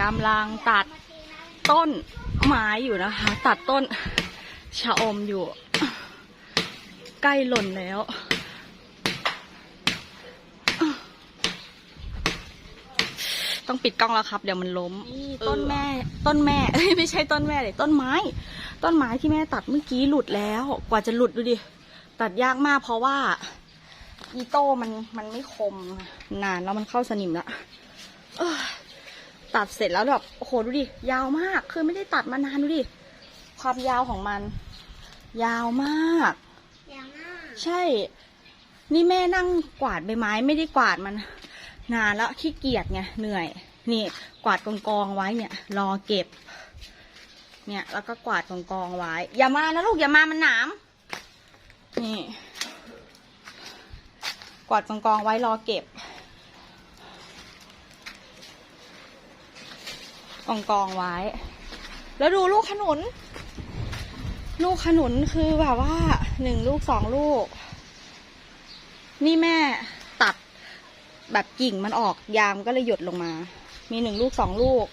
กำลังตัดต้นไม้อยู่นะคะ ตัดต้นชะอมอยู่ ใกล้หล่นแล้วต้องปิดกล้องแล้วครับ เดี๋ยวมันล้มนี่ต้นแม่ ต้นแม่เอ้ยไม่ใช่ต้นแม่เลยต้นไม้ ต้นไม้ที่แม่ตัดเมื่อกี้หลุดแล้ว กว่าจะหลุดดูดิตัดยากมากเพราะว่า อีโต้มันมันไม่คมนานแล้วมันเข้าสนิมแล้วเอ้ย ตัดเสร็จแล้วแบบโอ้โหดูดิยาวมาก คือไม่ได้ตัดมานานดูดิความยาวของมัน ยาวมาก ยาวมาก ใช่ นี่แม่นั่งกวาดใบไม้ไม่ได้กวาดมัน นานแล้วขี้เกียจไงเหนื่อย นี่กวาดกองกองๆไว้เนี่ย รอเก็บ เนี่ยแล้วก็กวาดกองกองๆไว้ อย่ามานะลูกอย่ามามันหนามนี่ กวาดกองกองๆไว้รอเก็บ กองกองไว้ แล้วดูลูกขนุน ลูกขนุนคือแบบว่าหนึ่งลูกสองลูก นี่แม่ตัดแบบกิ่งมันออกยามก็เลยหยดลงมา มีหนึ่งลูกสองลูก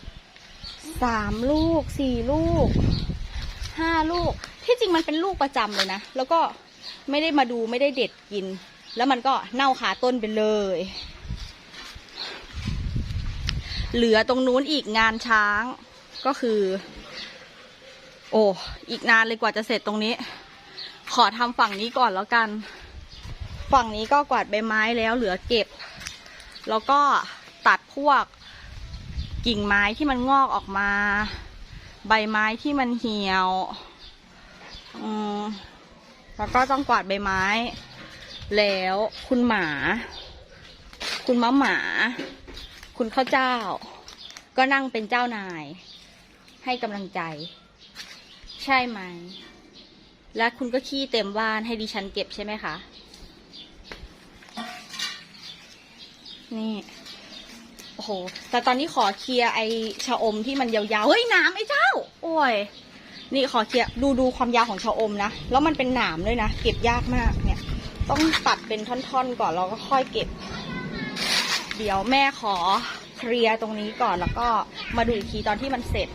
สามลูกสี่ลูกห้าลูก ที่จริงมันเป็นลูกประจำเลยนะ แล้วก็ไม่ได้มาดูไม่ได้เด็ดกิน แล้วมันก็เน่าคาต้นไปเลย เหลือตรงนู้นอีกงานช้างก็คือ โอ้อีกนานเลยกว่าจะเสร็จตรงนี้ ขอทำฝั่งนี้ก่อนแล้วกัน ฝั่งนี้ก็กวาดใบไม้แล้วเหลือเก็บ แล้วก็ตัดพวกกิ่งไม้ที่มันงอกออกมา ใบไม้ที่มันเหี่ยวอืมแล้วก็ต้องกวาดใบไม้ แล้วคุณหมา คุณมะหมา คุณข้าวเจ้า ก็นั่งเป็นเจ้านาย ให้กำลังใจ ใช่ไหม และคุณก็ขี้เต็มบ้านให้ดิฉันเก็บใช่ไหมคะ นี่ โอ้โห แต่ตอนนี้ขอเคลียร์ไอชะอมที่มันยาวๆ เฮ้ยหนามไอ้เจ้า โอ้ย นี่ขอเคลียร์ดูดูความยาวของชะอมนะ แล้วมันเป็นหนามด้วยนะ เก็บยากมากเนี่ย ต้องตัดเป็นท่อนๆ ก่อนแล้วก็ค่อยเก็บ เดี๋ยวแม่ขอเคลียร์ตรงนี้ก่อนแล้วก็มาดูอีกทีตอนที่มันเสร็จ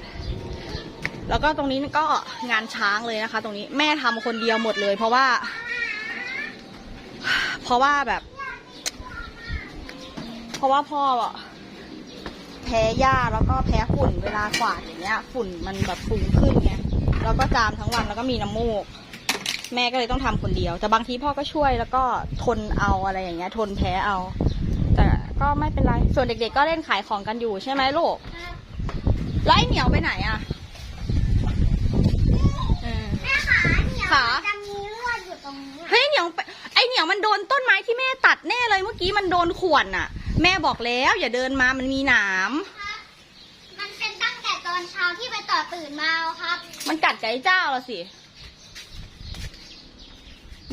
แล้วก็ตรงนี้ก็งานช้างเลยนะคะ ตรงนี้แม่ทำคนเดียวหมดเลย เพราะว่า เพราะว่าแบบ เพราะว่าพ่อแพ้หญ้าแล้วก็แพ้ฝุ่นเวลากวาดอย่างเงี้ย ฝุ่นมันแบบฟุ้งขึ้นไงแล้วก็จามทั้งวันแล้วก็มีน้ำมูก แม่ก็เลยต้องทำคนเดียว แต่บางทีพ่อก็ช่วยแล้วก็ทนเอาอะไรอย่างเงี้ย ทนแพ้เอา ก็ไม่เป็นไร ส่วนเด็กๆก็เล่นขายของกันอยู่ใช่ไหมลูกแล้วไอ้เหนียวไปไหนอะอืม แม่ขาเหนียวขาจะมีลวดอยู่ตรงนี้เฮ้ยเหนียวไปไอเหนียวมันโดนต้นไม้ที่แม่ตัดแน่เลยเมื่อกี้มันโดนข่วนน่ะ แม่บอกแล้วอย่าเดินมามันมีหนาม มันเป็นตั้งแต่ตอนเช้าที่ไปต่อตื่นมาครับ มันกัดกับไอ้เจ้าละสิ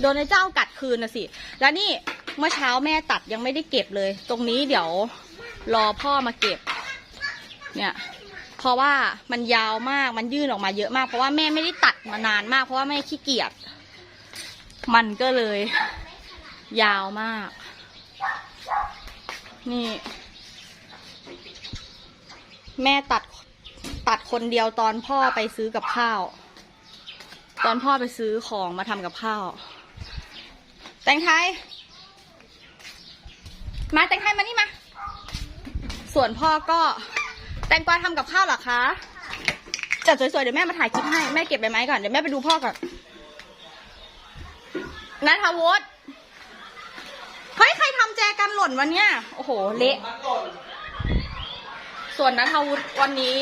โดนไอ้เจ้ากัดคืนนะสิ แล้วนี่ เมื่อเช้าแม่ตัดยังไม่ได้เก็บเลย ตรงนี้เดี๋ยวรอพ่อมาเก็บ เนี่ยเพราะว่ามันยาวมากมันยื่นออกมาเยอะมาก เพราะว่าแม่ไม่ได้ตัดมานานมาก เพราะว่าแม่ขี้เกียจมันก็เลย ยาวมาก นี่ แม่ตัดตัดคนเดียวตอนพ่อไปซื้อกับข้าว ตอนพ่อไปซื้อของมาทำกับข้าว แตงไทย มาแตงไทยมานี่มา ส่วนพ่อก็แตงกวาทำกับข้าวเหรอคะ จัดสวยๆ เดี๋ยวแม่มาถ่ายคลิปให้ แม่เก็บใบไม้ก่อน เดี๋ยวแม่ไปดูพ่อก่อนนัทวุฒิเฮ้ย ใครทำแจกันหล่นวันเนี้ยโอ้โห เละ ส่วนนัทวุฒิวันนี้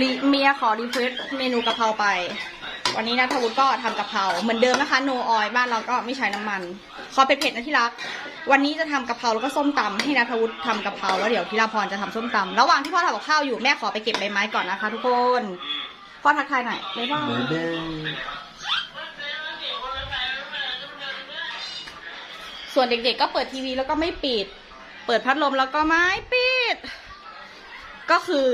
ลิเมียขอรีเควสเมนูกะเพราไป วันนี้นัทวุฒิก็ทำกะเพราเหมือนเดิมนะคะโนออยบ้านเราก็ไม่ใช้น้ำมัน ขอเผ็ดๆนะที่รัก วันนี้จะทำกะเพราแล้วก็ส้มตำให้นัทวุฒิทำกะเพราแล้วเดี๋ยวพิราพรจะทำส้มตำระหว่างที่พ่อทำกับข้าวอยู่แม่ขอไปเก็บใบไม้ก่อนนะคะ ทุกคนพ่อทักทายหน่อยบ๊ายบายบ๊าส่วนเด็กๆก็เปิดทีวีแล้วก็ไม่ปิด เปิดพัดลมแล้วก็ไม่ปิด ก็คือ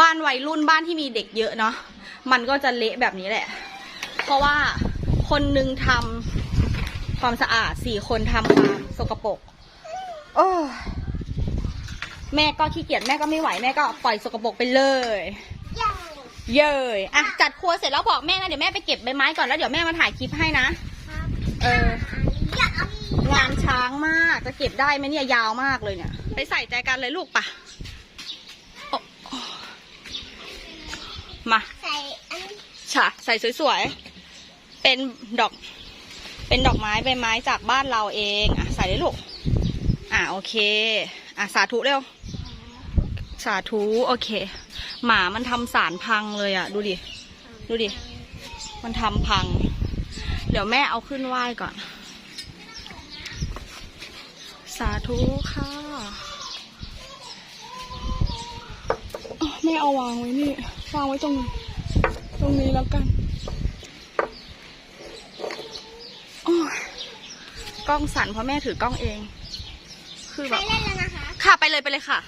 บ้านวัยรุ่นบ้านที่มีเด็กเยอะเนาะ มันก็จะเละแบบนี้แหละ เพราะว่าคนหนึ่งทำความสะอาดสี่คนทำความสกปรกโอ้ยแม่ก็ขี้เกียจแม่ก็ไม่ไหวแม่ก็ปล่อยสกปรกไปเลยย่างเย้ยอะจัดครัวเสร็จแล้วบอกแม่นะเดี๋ยวแม่ไปเก็บใบไม้ก่อนแล้วเดี๋ยวแม่มาถ่ายคลิปให้นะครับเออย่างงานช้างมากจะเก็บได้ไหมเนี่ยยาวมากเลยเนี่ย ไปใส่ใจกันเลยลูกปะโอ้มาใส่อั นฉะใส่สวยๆ เป็นดอก เป็นดอกไม้ใบไม้จากบ้านเราเอง อะ ใส่เลยลูก อะโอเค อะสาธุเร็ว สาธุโอเค หมามันทำสารพังเลยอะ ดูดิ ดูดิ มันทำพัง เดี๋ยวแม่เอาขึ้นไหว้ก่อน สาธุค่ะอะแม่เอาวางไว้นี่ วางไว้ตรงนี้ ตรงนี้แล้วกันโอ้ยกล้องสั่นเพราะแม่ถือกล้องเอง คือแบใช้บเล่นแล้วนะคะค่ะไปเลยไปเลยค่ะ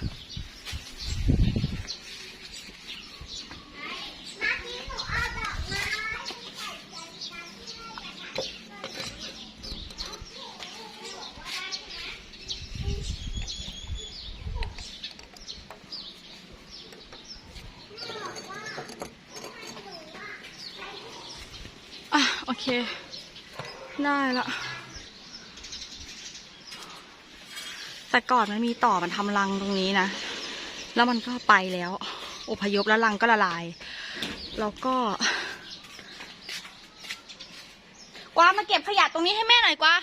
เมื่อกี้หนูเอาดอกไม้ อะ โอ เค ได้ละ แต่ก่อนมันมีต่อมันทำรังตรงนี้นะ แล้วมันก็ไปแล้ว อพยพแล้วรังก็ละลาย แล้วก็กวามาเก็บขยะตรงนี้ให้แม่หน่อยกวา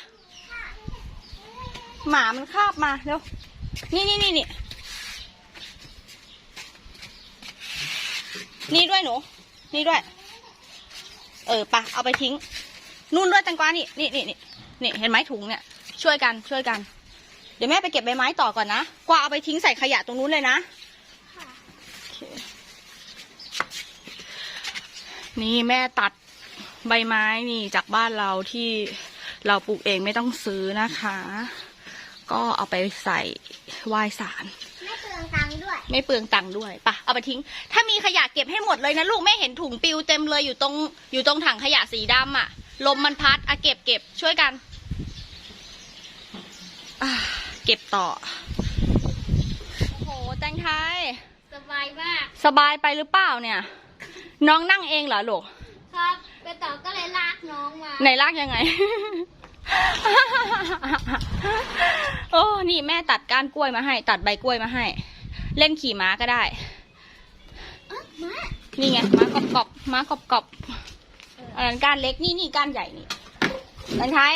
หมามันคาบมาเร็ว นี่นี่นี่นี่นี่ด้วยหนู นี่ด้วย เออปะเอาไปทิ้ง นู่นด้วยแตงกวานี่นี่นี่นี่นี่เห็นไหมถุงเนี่ยช่วยกันช่วยกัน เดี๋ยวแม่ไปเก็บใบไม้ต่อก่อนนะกวาเอาไปทิ้งใส่ขยะตรงนู้นเลยนะค่ะนี่แม่ตัดใบไม้นี่จากบ้านเราที่เราปลูกเองไม่ต้องซื้อนะคะ ก็เอาไปใส่ไหว้สารไม่เปลืองตัง ไม่เปลืองตังค์ด้วยปะเอาไปทิ้ง ถ้ามีขยะเก็บให้หมดเลยนะลูกแม่เห็นถุงปิวเต็มเลยอยู่ตรงอยู่ตรงถังขยะสีดำอะลมมันพัดอะเก็บเก็บช่วยกันอะเก็บต่อโอ้โหแตงไทยสบายมากสบายไปหรือเปล่าเนี่ย น้องนั่งเองเหรอลูกครับไปต่อก็เลยลากน้องมาไหนลากยังไงโอ้นี่แม่ตัดก้านกล้วยมาให้ ตัดใบกล้วยมาให้ เล่นขี่ม้าก็ได้เอ๊ะมานี่ไงม้ากรอบกรอบๆม้ากรอบกรอบๆอันนั้นก้านเล็กนี่นี่ก้านใหญ่นี่นันไทย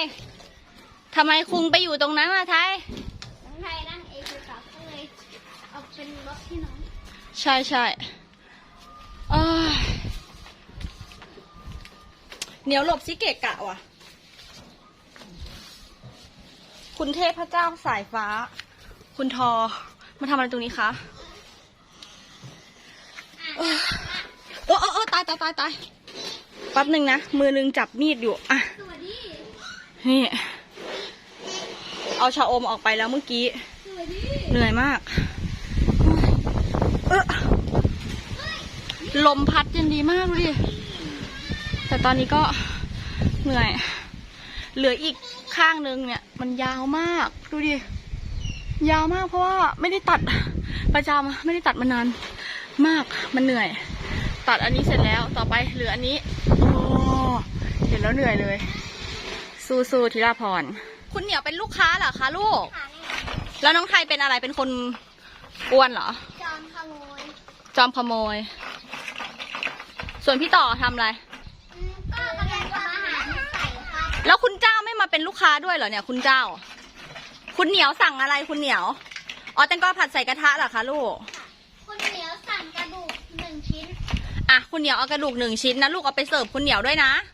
ทำไมคุงไปอยู่ตรงนั้นล่ะไทยน้องไทยนั่งเองไปต่อก็เลยเอาเป็นรถที่น้องใช่ใช่เอ้ยเหนียวหลบซิเกะกะว่ะ คุณเทพเจ้าสายฟ้า คุณทอ มาทำอะไรตรงนี้คะเออโอ้โอ้โอ้ตายตายตายตายแป๊บหนึ่งนะ มือหนึ่งจับมีดอยู่อะสวัสดีนี่ เอาชาอมออกไปแล้วเมื่อกี้สวัสดีเหนื่อยมาก เออลมพัดเย็นดีมากดูดิแต่ตอนนี้ก็เหนื่อย เหลืออีกข้างนึงเนี่ย มันยาวมาก ดูดิ ยาวมากเพราะว่าไม่ได้ตัดประจำไม่ได้ตัดมานานมากมันเหนื่อย ตัดอันนี้เสร็จแล้วต่อไปเหลืออันนี้โอ้เห็นแล้วเหนื่อยเลย สู้ๆธีราพร คุณเหนียวเป็นลูกค้าเหรอคะลูกค่ะแม่แล้วน้องไทยเป็นอะไรเป็นคนกวนเหรอ จอมขโมย จอมขโมย ส่วนพี่ต่อทำอะไรอืมก็กำลังทำอาหารให้ใส่ครับแล้วคุณเจ้าไม่มาเป็นลูกค้าด้วยเหรอเนี่ย คุณเจ้า คุณเหนียวสั่งอะไรคุณเหนียว อ๋อแตงกวาผัดใส่กระทะเหรอคะลูก คุณเหนียวสั่งกระดูกหนึ่งชิ้น อะ คุณเหนียวเอากระดูกหนึ่งชิ้นนะลูกเอาไปเสิร์ฟคุณเหนียวด้วยนะค